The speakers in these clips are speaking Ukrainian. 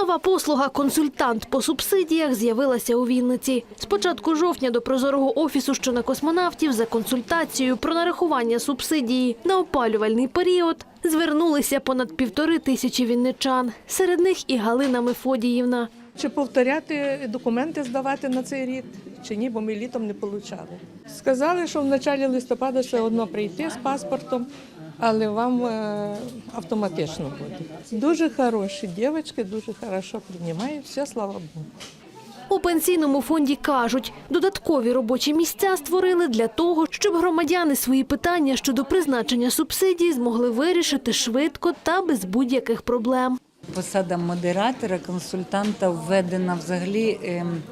Нова послуга консультант по субсидіях з'явилася у Вінниці. З початку жовтня до прозорого офісу, що на космонавтів, за консультацією про нарахування субсидії на опалювальний період звернулися понад півтори тисячі вінничан. Серед них і Галина Мефодіївна. Чи повторяти документи здавати на цей рік, чи ні, бо ми літом не отримали. Сказали, що в початку листопада все одно прийти з паспортом, але вам е, автоматично буде. Дуже хороші дівчатки, дуже хорошо приймають, все, слава Богу. У пенсійному фонді кажуть, додаткові робочі місця створили для того, щоб громадяни свої питання щодо призначення субсидій змогли вирішити швидко та без будь-яких проблем. Посада модератора, консультанта введена взагалі ем,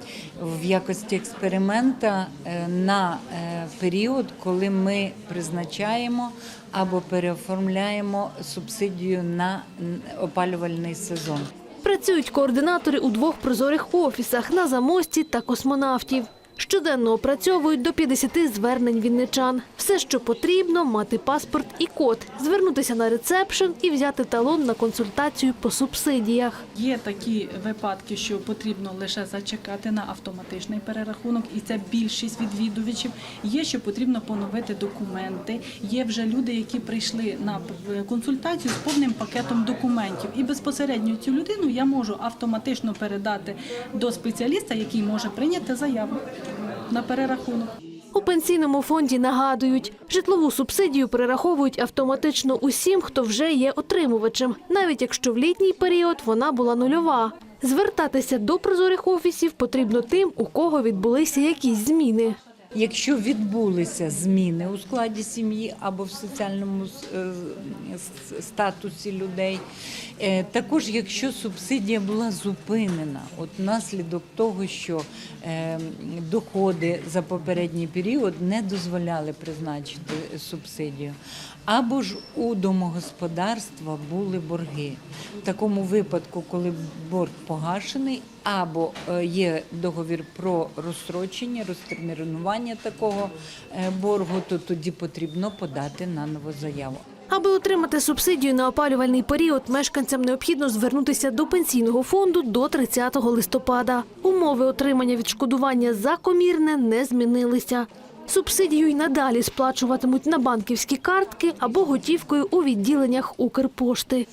в якості експеримента е, на е, період, коли ми призначаємо або переоформляємо субсидію на опалювальний сезон. Працюють координатори у двох прозорих офісах на замості та космонавтів. Щоденно опрацьовують до 50 звернень вінничан. Все, що потрібно, мати паспорт і код, звернутися на рецепшн і взяти талон на консультацію по субсидіях. Є такі випадки, що потрібно лише зачекати на автоматичний перерахунок, і це більшість відвідувачів. Є, що потрібно поновити документи. Є вже люди, які прийшли на консультацію з повним пакетом документів. І безпосередньо цю людину я можу автоматично передати до спеціаліста, який може прийняти заяву на перерахунок. У пенсійному фонді нагадують, житлову субсидію перераховують автоматично усім, хто вже є отримувачем, навіть якщо в літній період вона була нульова. Звертатися до прозорих офісів потрібно тим, у кого відбулися якісь зміни. Якщо відбулися зміни у складі сім'ї або в соціальному е, статусі людей, також якщо субсидія була зупинена, от внаслідок того, що е, доходи за попередній період не дозволяли призначити субсидію, або ж у домогосподарства були борги. В такому випадку, коли борг погашений, або е, є договір про розстрочення, розтермінування такого е, боргу, то тоді потрібно подати на нову заяву. Аби отримати субсидію на опалювальний період, мешканцям необхідно звернутися до пенсійного фонду до 30 листопада. Умови отримання відшкодування за комірне не змінилися. Субсидію й надалі сплачуватимуть на банківські картки або готівкою у відділеннях Укрпошти.